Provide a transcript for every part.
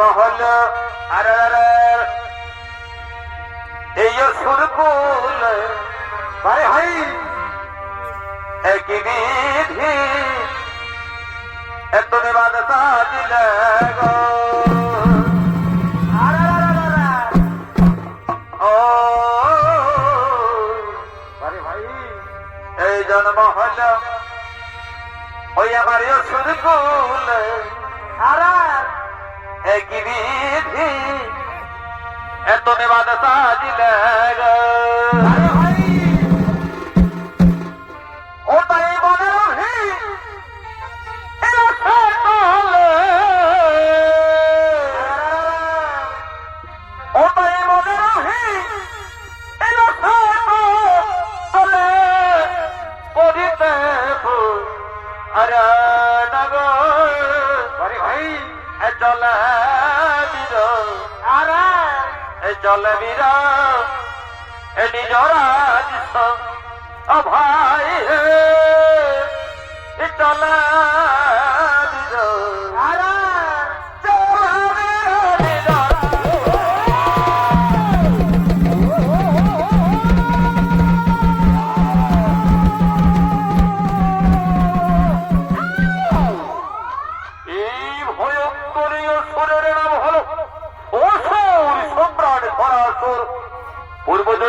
মহল আর এই সুরকুল ভাই হাই। একদিন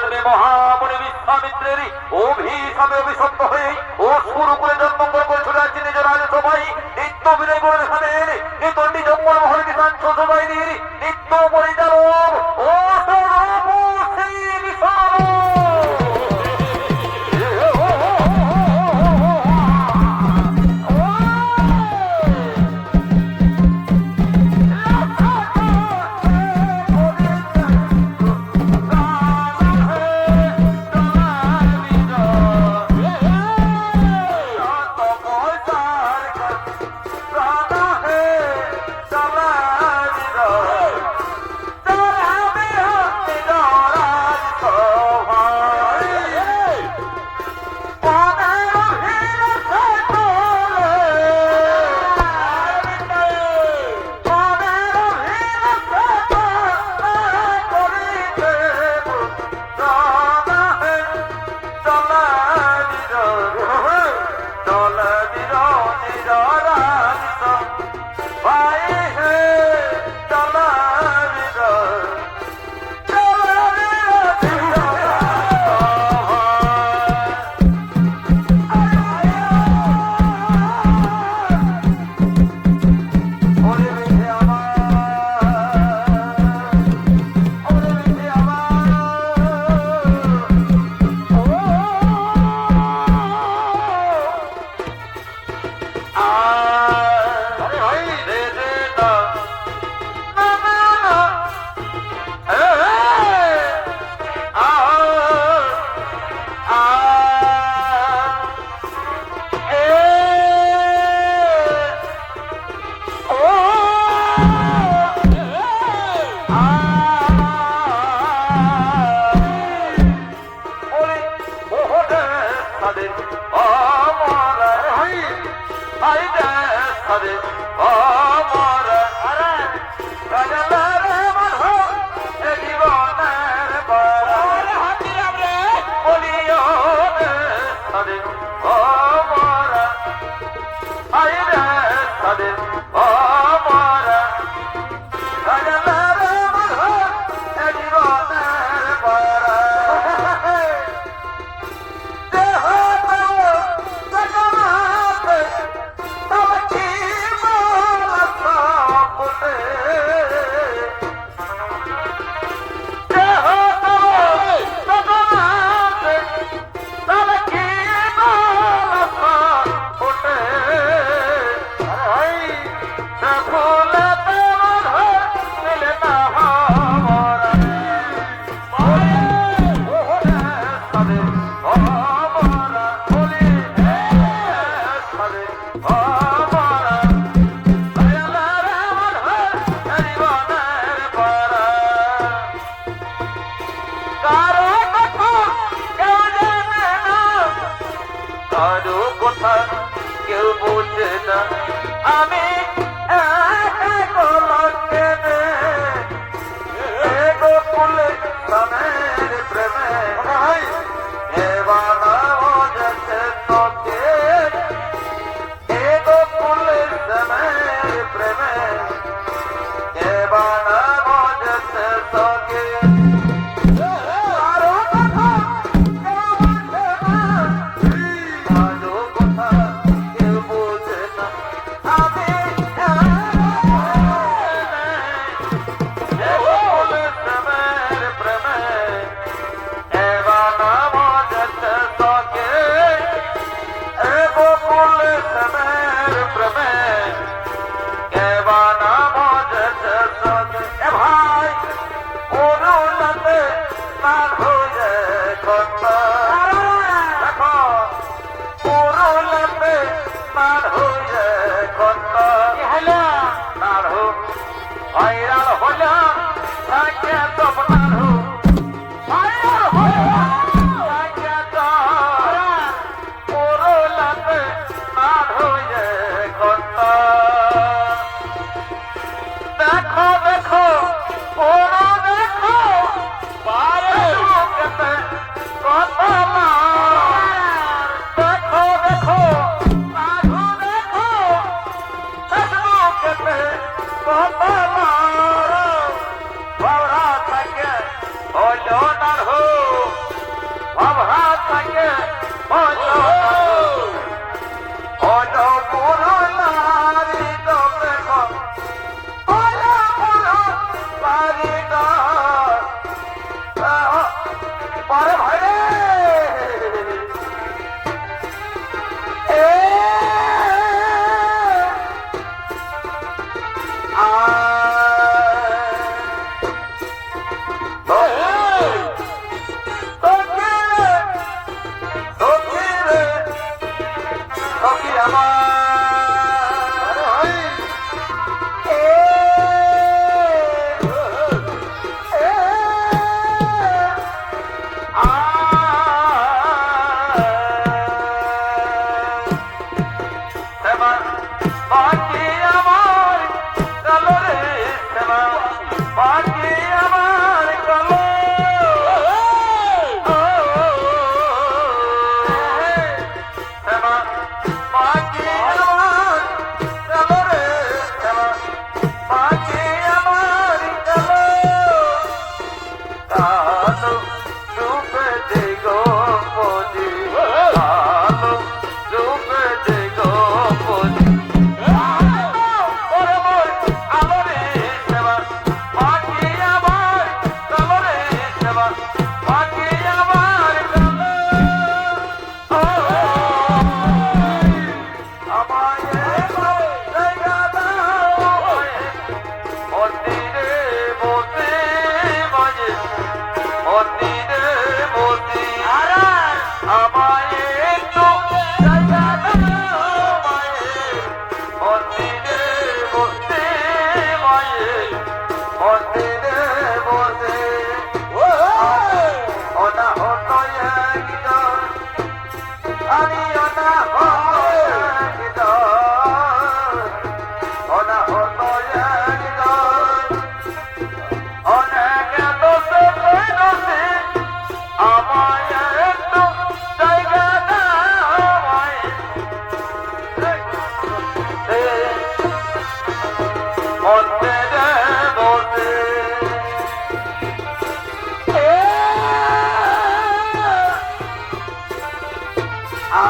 জন্য মহামণি বিশ্বামিত্রের অভিশাপে অভিশপ্ত হয়ে ও শুরু করে জন্মগ্রহণ করেছিল আজকে নিজ রাজসভায়। নিত্য বিনয় করে এখানে নিতন্ডি জন্মগ্রহণ বিধান ছোট নিত্য পরিচালক ও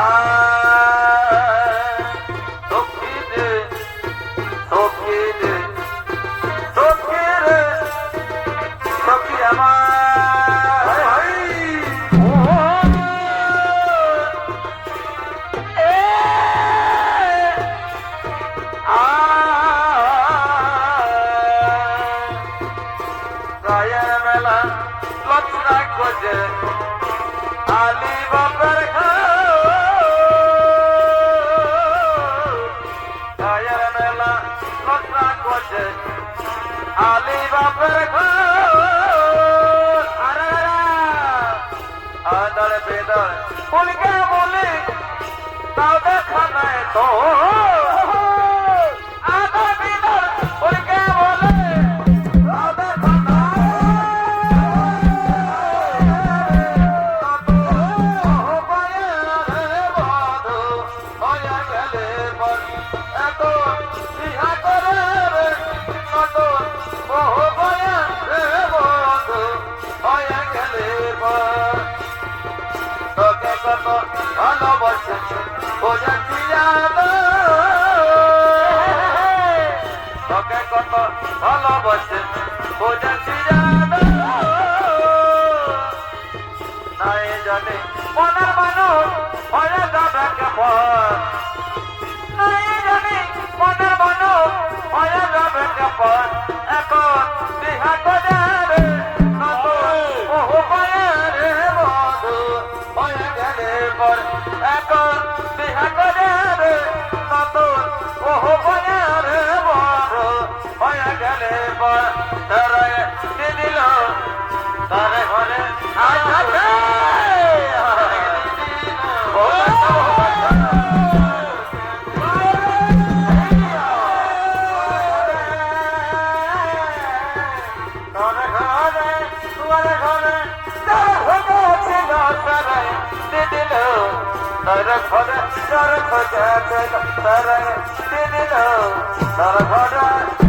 Ah. দেখানায় তো ভালোবাসেছি বোঝেছি তোকে কত ভালোবাসেছি বোঝেছি নাই জানে মনে মানুষ মনে যাবে কেমন? পর ধরায় দিয়ে দিল তারে ঘরে আয় Sarah, Sarah, Sarah, Sarah, Sarah, Sarah, Sarah,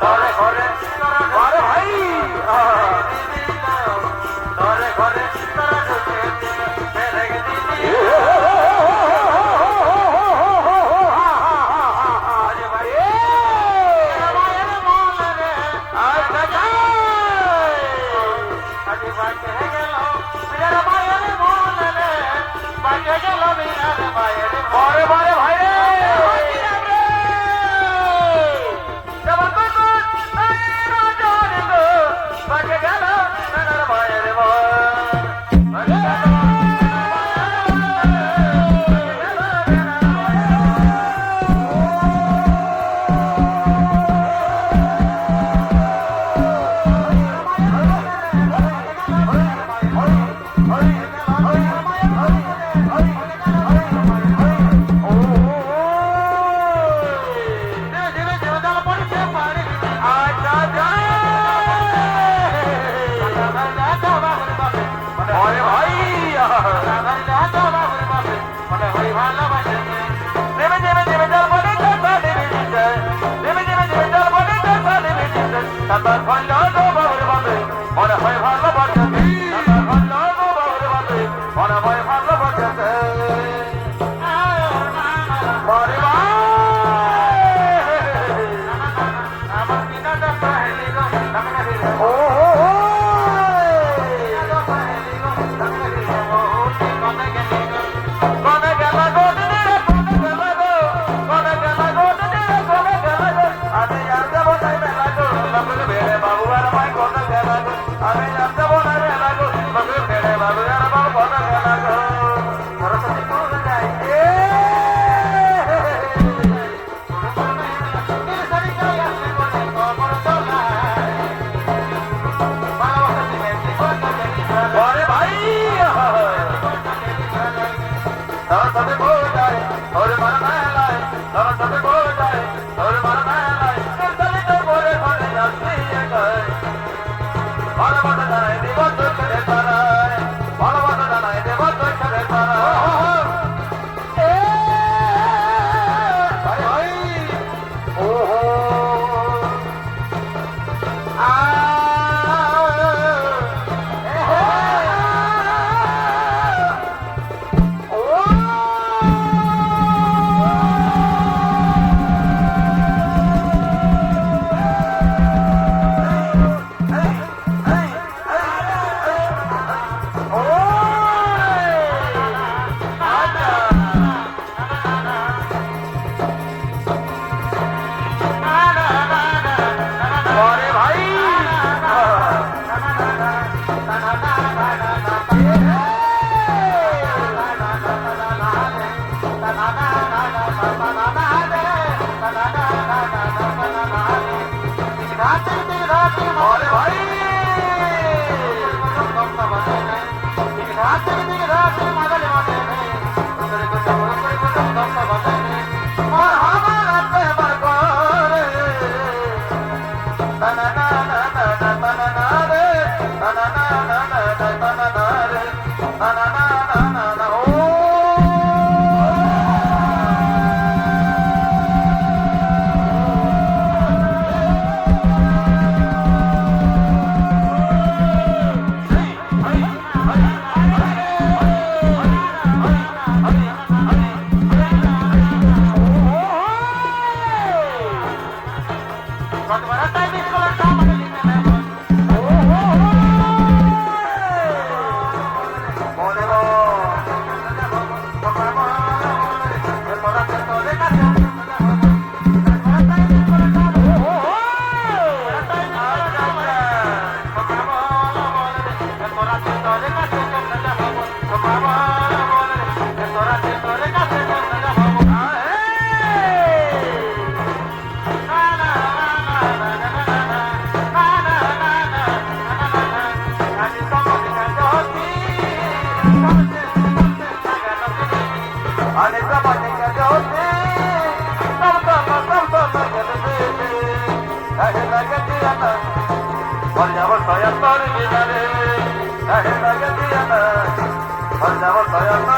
ঘরে ঘরে ঘরে ভাই ah 见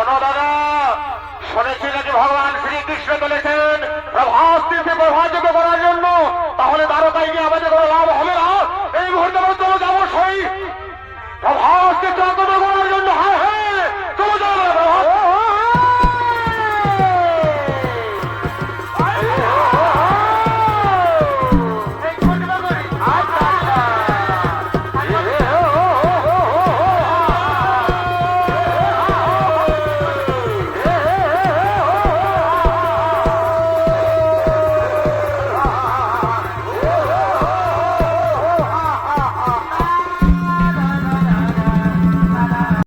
শোনো দাদা, শুনেছি নাকি ভগবান শ্রীকৃষ্ণ বলেছেন প্রভাসকে প্রভাজিত করার জন্য, তাহলে দ্বারকায় গিয়ে আমাদের কোনো লাভ হবে না। এই মুহূর্তে আমরা চলে যাব সই প্রভাসকে চন্দ্র করার জন্য। হ্যাঁ হ্যাঁ